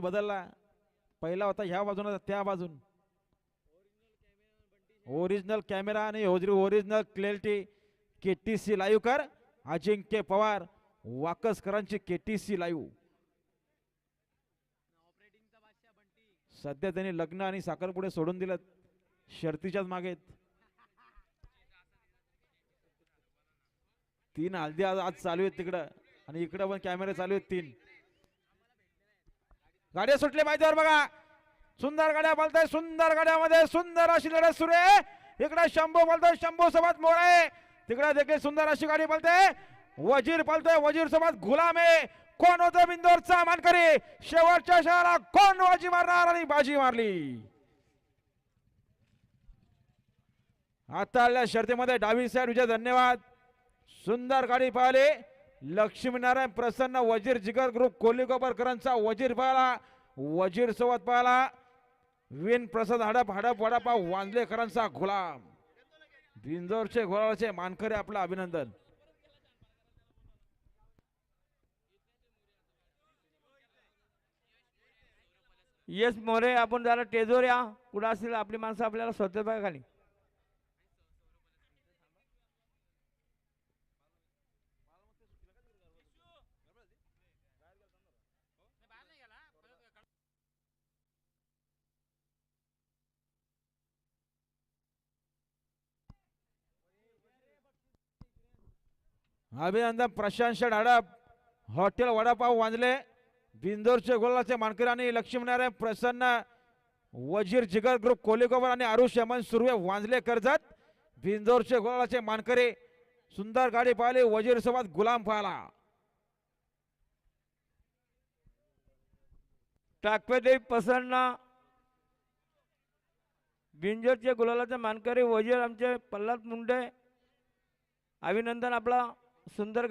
बदलला. पहिला होता ह्या बाजून त्या बाजून. ओरिजिनल कॅमेरा आणि original clarity K T C live कर. अजिंक्य पवार वाकसकरांची के टी सी लाईव्ह सध्या त्यांनी लग्न आणि साखरपुडे सोडून दिलं शर्तीच्याच मागे तीन हल्दी आज आज चालू आहेत तिकडं. आणि इकडं पण कॅमेरे चालू आहेत तीन. गाड्या सुटले माहितीवर बघा. सुंदर गाड्या बोलताय सुंदर गाड्यामध्ये सुंदर अशी लढत सुरू आहे. इकडे शंभू बोलतोय शंभू सोबत मोर आहे. तिकडे देखील सुंदर अशी गाडी बोलते वजीर बोलतोय वजीर सोबत गुलाम आहे. कोण होतं बिंदोरचा मानकरी शेवटच्या शहराला कोण बाजी मारणार आणि बाजी मारली? आता आलेल्या शर्तीमध्ये डावी साईड विजय धन्यवाद. सुंदर गाडी पाहिली. लक्ष्मीनारायण प्रसन्न वजीर जिगर ग्रुप कोहली कोपरकरांचा वजीर पाहिला वजीर सोबत पाहिला विन प्रसाद हडप हडप वडापाव वांजलेकरांचा गुलाम. बिंजोरचे घोळाचे मानकरे आपलं अभिनंदन. येस मोरे आपण जरा टेजोर या कुठं असतील आपली माणसं आपल्याला स्वतः खाली. अभिनंदन प्रशांत शेठ हडप हॉटेल वडापाव वांजले बिंदोरचे गोलाचे मानकरी आणि लक्ष्मीनारायण प्रसन्न वजीर जिगर ग्रुप कोलिकोबर आणि आरुष यमन सुर्वे वांजले कर्जत बिंदोरचे गोलाचे मानकरी सुंदर गाडी पाहिली वजीर सोबत गुलाम पाहिला. टाकपेदेवी प्रसन्न बिंजरचे गुलालाचे मानकरी वजीर आमचे पल्लाद मुंडे अभिनंदन आपला. सुंदर